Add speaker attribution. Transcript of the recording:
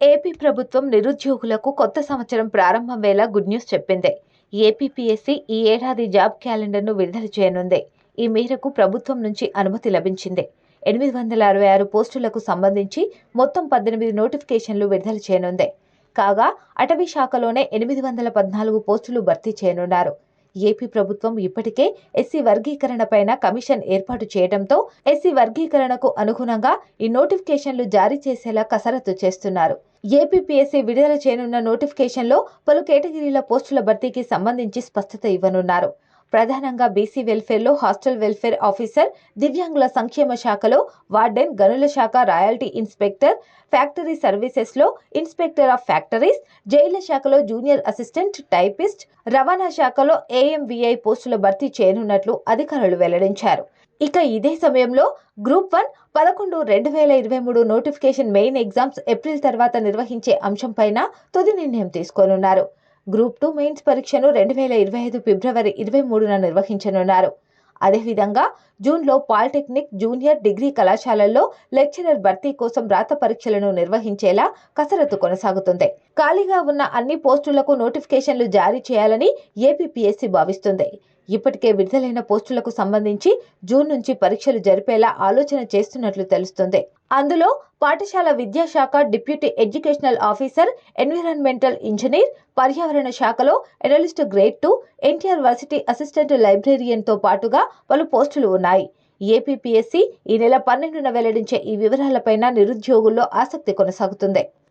Speaker 1: AP ప్రభుత్వం నిరుద్యోగులకు కొత్త సంవత్సరం ప్రారంభం వేళ గుడ్ న్యూస్ చెప్పింది. ఏపీపీఎస్సీ ఈ ఏడాది జాబ్ క్యాలెండర్ను విడుదల చేయనుంది. ఈ మేరకు ప్రభుత్వం నుంచి అనుమతి లభించింది. ఎనిమిది వందల అరవై ఆరు పోస్టులకు సంబంధించి మొత్తం పద్దెనిమిది నోటిఫికేషన్లు విడుదల చేయనుంది. కాగా అటవీ శాఖలోనే ఎనిమిది వందల పద్నాలుగు పోస్టులు భర్తీ చేయనున్నారు. ఏపీ ప్రభుత్వం ఇప్పటికే ఎస్సీ వర్గీకరణపైన కమిషన్ ఏర్పాటు చేయడంతో ఎస్సీ వర్గీకరణకు అనుగుణంగా ఈ నోటిఫికేషన్లు జారీ చేసేలా కసరత్తు చేస్తున్నారు. ఏపీపీఎస్సీ విడుదల చేయనున్న నోటిఫికేషన్లో పలు కేటగిరీల పోస్టుల భర్తీకి సంబంధించి స్పష్టత ఇవ్వనున్నారు. ప్రధానంగా బీసీ వెల్ఫేర్లో హాస్టల్ వెల్ఫేర్ ఆఫీసర్ దివ్యాంగుల సంక్షేమ శాఖలో వార్డెన్ గనుల శాఖ రాయల్టీ ఇన్స్పెక్టర్ ఫ్యాక్టరీ సర్వీసెస్లో ఇన్స్పెక్టర్ ఆఫ్ ఫ్యాక్టరీస్ జైళ్ళ శాఖలో జూనియర్ అసిస్టెంట్ టైపిస్ట్ రవాణా శాఖలో ఏఎంవిఐ పోస్టుల భర్తీ చేయనున్నట్లు అధికారులు వెల్లడించారు. ఇక ఇదే సమయంలో గ్రూప్ వన్ పదకొండు రెండు వేల ఇరవై మూడు నోటిఫికేషన్ మెయిన్ ఎగ్జామ్స్ ఏప్రిల్ తర్వాత నిర్వహించే అంశంపైన తుది నిర్ణయం తీసుకోనున్నారు. గ్రూప్ టూ మెయిన్స్ పరీక్షను రెండు వేల ఇరవై ఐదు ఫిబ్రవరి ఇరవై మూడున నిర్వహించనున్నారు. అదేవిధంగా జూన్లో పాలిటెక్నిక్ జూనియర్ డిగ్రీ కళాశాలల్లో లెక్చరర్ భర్తీ కోసం రాత పరీక్షలను నిర్వహించేలా కసరత్తు కొనసాగుతుంది. ఖాళీగా ఉన్న అన్ని పోస్టులకు నోటిఫికేషన్లు జారీ చేయాలని ఏపీపీఎస్సీ భావిస్తుంది. ఇప్పటికే విడుదలైన పోస్టులకు సంబంధించి జూన్ నుంచి పరీక్షలు జరిపేలా ఆలోచన చేస్తున్నట్లు తెలుస్తుంది. అందులో పాఠశాల విద్యాశాఖ deputy educational officer environmental engineer పర్యావరణ శాఖలో analyst grade two NTR varsity assistant లైబ్రేరియన్తో పాటుగా పలు పోస్టులు ఉన్నాయి. ఏపీపీఎస్సీ ఈ నెల పన్నెండున వెల్లడించే ఈ వివరాలపైన నిరుద్యోగుల్లో ఆసక్తి కొనసాగుతుంది.